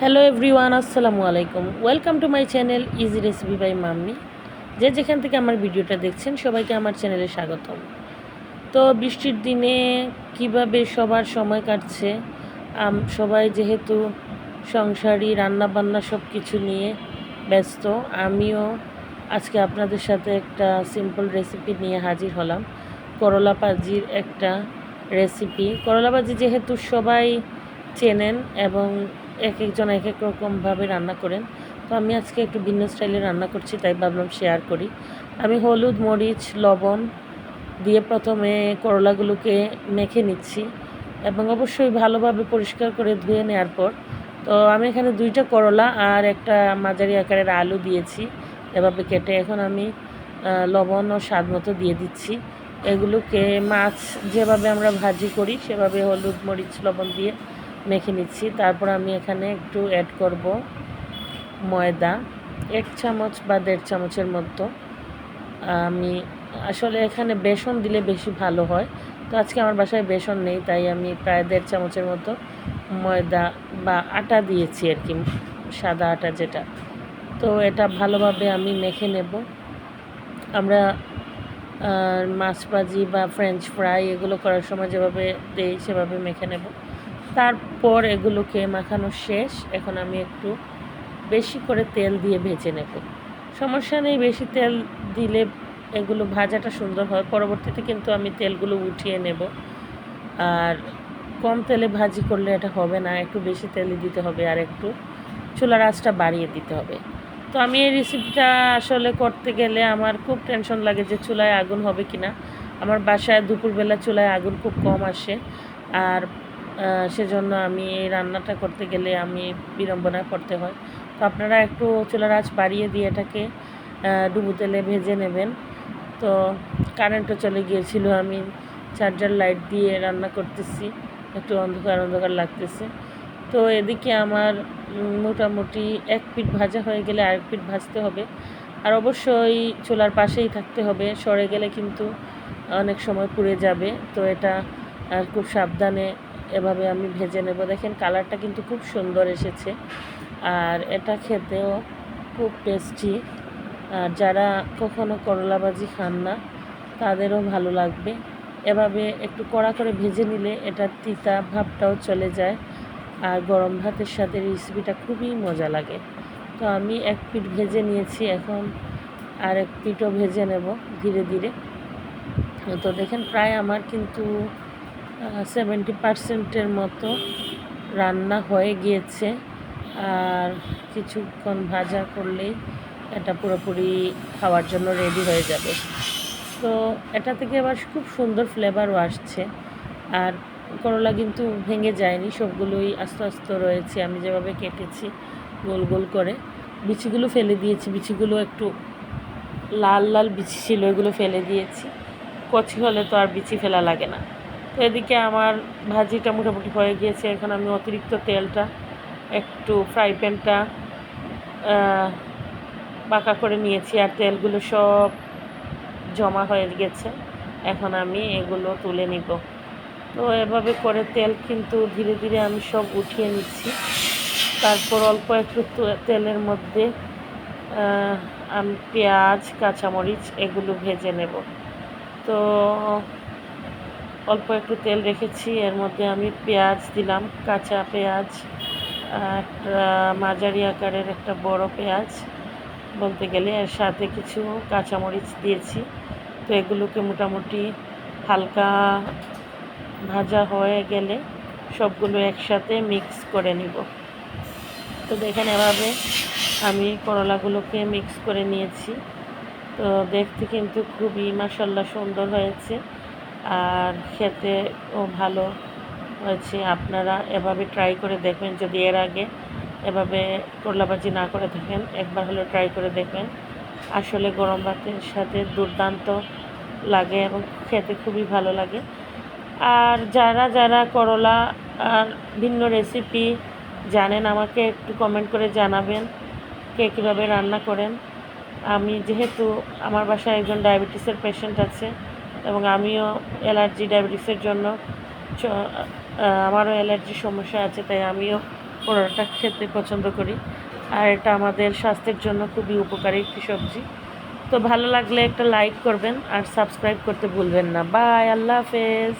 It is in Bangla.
হ্যালো এভরিওয়ান আসসালামু আলাইকুম। Welcome to my channel easy recipe by mummy যে যেখান থেকে আমার ভিডিওটা দেখছেন, সবাইকে আমার চ্যানেলে স্বাগতম। তো বৃষ্টির দিনে কীভাবে সবার সময় কাটছে সবাই যেহেতু সংসারী, রান্নাবান্না সব কিছু নিয়ে ব্যস্ত, আমিও আজকে আপনাদের সাথে একটা সিম্পল রেসিপি নিয়ে হাজির হলাম। করলা ভাজির একটা রেসিপি করলা ভাজি যেহেতু সবাই চেনেন এবং এক একজন এক এক রকমভাবে রান্না করেন। তো আমি আজকে একটু ভিন্ন স্টাইলে রান্না করছি, তাই ভাবলাম শেয়ার করি। আমি হলুদ, মরিচ, লবণ দিয়ে প্রথমে করলাগুলোকে মেখে নিচ্ছি এবং অবশ্যই ভালোভাবে পরিষ্কার করে ধুয়ে নেওয়ার পর, তো আমি এখানে দুইটা করলা আর একটা মাঝারি আকারের আলু দিয়েছি। এভাবে কেটে এখন আমি লবণ ও স্বাদ মতো দিয়ে দিচ্ছি। এগুলোকে মাছ যেভাবে আমরা ভাজি করি, সেভাবে হলুদ, মরিচ, লবণ দিয়ে মেখে নিচ্ছি। তারপর আমি এখানে একটু অ্যাড করব ময়দা, এক চামচ বা দেড় চামচের মতো। আমি আসলে এখানে বেসন দিলে বেশি ভালো হয়। তো আজকে আমার বাসায় বেসন নেই, তাই আমি প্রায় দেড় চামচের মতো ময়দা বা আটা দিয়েছি আর কি, সাদা আটা যেটা। তো এটা ভালোভাবে আমি মেখে নেব। আমরা মাছ ভাজি বা ফ্রেঞ্চ ফ্রাই এগুলো করার সময় যেভাবে দেই সেভাবে মেখে নেব। তারপর এগুলোকে মাখানো শেষ। এখন আমি একটু বেশি করে তেল দিয়ে ভেজে নেব। সমস্যা নেই, বেশি তেল দিলে এগুলো ভাজাটা সুন্দর হয়। পরবর্তীতে কিন্তু আমি তেলগুলো উঠিয়ে নেব। আর কম তেলে ভাজি করলে এটা হবে না, একটু বেশি তেলে দিতে হবে আর একটু চুলার আঁচটা বাড়িয়ে দিতে হবে। তো আমি এই রেসিপিটা আসলে করতে গেলে আমার খুব টেনশন লাগে যে চুলায় আগুন হবে কি না আমার বাসায় দুপুরবেলা চুলায় আগুন খুব কম আসে। আর সেজন্য আমি এই রান্নাটা করতে গেলে আমি বিড়ম্বনায় পড়তে হয়। তো আপনারা একটু চুলার আঁচ বাড়িয়ে দিয়ে এটাকে ডুবো তেলে ভেজে নেবেন। তো কারেন্টও চলে গিয়েছিল, আমি চার্জার লাইট দিয়ে রান্না করতেছি। একটু অন্ধকার অন্ধকার লাগতেছে। তো এদিকে আমার মোটামুটি এক পিঠ ভাজা হয়ে গেলে আরেক পিঠ ভাজতে হবে। আর অবশ্যই চুলার পাশেই থাকতে হবে, সরে গেলে কিন্তু অনেক সময় পুড়ে যাবে। তো এটা খুব সাবধানে এভাবে আমি ভেজে নেব। দেখেন কালারটা কিন্তু খুব সুন্দর এসেছে। আর এটা খেতেও খুব টেস্টি আর যারা কখনো করলা ভাজি খান না, তাদেরও ভালো লাগবে। এভাবে একটু কড়া করে ভেজে নিলে এটার তিতা ভাবটাও চলে যায়। আর গরম ভাতের সাথে রেসিপিটা খুবই মজা লাগে। তো আমি এক পিঠ ভেজে নিয়েছি, এখন আর এক পিঠও ভেজে নেব ধীরে ধীরে। তো দেখেন প্রায় আমার কিন্তু সেভেন্টি পার্সেন্টের মতো রান্না হয়ে গিয়েছে। আর কিছুক্ষণ ভাজা করলেই এটা পুরোপুরি খাওয়ার জন্য রেডি হয়ে যাবে। তো এটা থেকে আবার খুব সুন্দর ফ্লেভারও আসছে। আর করলা কিন্তু ভেঙে যায়নি, সবগুলোই আস্তে আস্তে রয়েছে। আমি যেভাবে কেটেছি গোল গোল করে, বিচিগুলো ফেলে দিয়েছি। বিচিগুলো একটু লাল লাল বিচি ছিল এগুলো ফেলে দিয়েছি। কচি হলে তো আর বিচি ফেলা লাগে না। এদিকে আমার ভাজিটা মোটামুটি হয়ে গিয়েছে। এখন আমি অতিরিক্ত তেলটা, একটু ফ্রাই প্যানটা বাঁকা করে নিয়েছি আর তেলগুলো সব জমা হয়ে গেছে। এখন আমি এগুলো তুলে নিব। তো এভাবে করে তেল কিন্তু ধীরে ধীরে আমি সব উঠিয়ে নিচ্ছি। তারপর অল্প একটু তেলের মধ্যে আমি পেঁয়াজ, কাঁচামরিচ এগুলো ভেজে নেব। তো অল্প একটু তেল রেখেছি, এর মধ্যে আমি পেঁয়াজ দিলাম, কাঁচা পেঁয়াজ একটা মাঝারি আকারের একটা বড় পেঁয়াজ বলতে গেলে, এর সাথে কিছু কাঁচামরিচ দিয়েছি। তো এগুলোকে মোটামুটি হালকা ভাজা হয়ে গেলে সবগুলো একসাথে মিক্স করে নিব। তো দেখেন এভাবে আমি করলাগুলোকে মিক্স করে নিয়েছি। তো দেখতে কিন্তু খুবই মাসাল্লাহ সুন্দর হয়েছে। আর খেতেও ভালো হয়েছে। আপনারা এভাবে ট্রাই করে দেখবেন যদি এর আগে এভাবে করলা ভাজি না করে থাকেন, একবার হলো ট্রাই করে দেখবেন। আসলে গরম ভাতের সাথে দুর্দান্ত লাগে এবং খেতে খুবই ভালো লাগে। আর যারা যারা করলা আর ভিন্ন রেসিপি জানেন, আমাকে একটু কমেন্ট করে জানাবেন কে কীভাবে রান্না করেন। আমি যেহেতু আমার বাসায় একজন ডায়াবেটিসের পেশেন্ট আছে এবং আমিও অ্যালার্জি, ডায়াবেটিসের জন্য আমারও অ্যালার্জির সমস্যা আছে, তাই আমিও পরোটা খেতে পছন্দ করি। আর এটা আমাদের স্বাস্থ্যের জন্য খুবই উপকারী একটি সবজি। তো ভালো লাগলে একটা লাইক করবেন আর সাবস্ক্রাইব করতে ভুলবেন না। বাই আল্লাহ হাফেজ।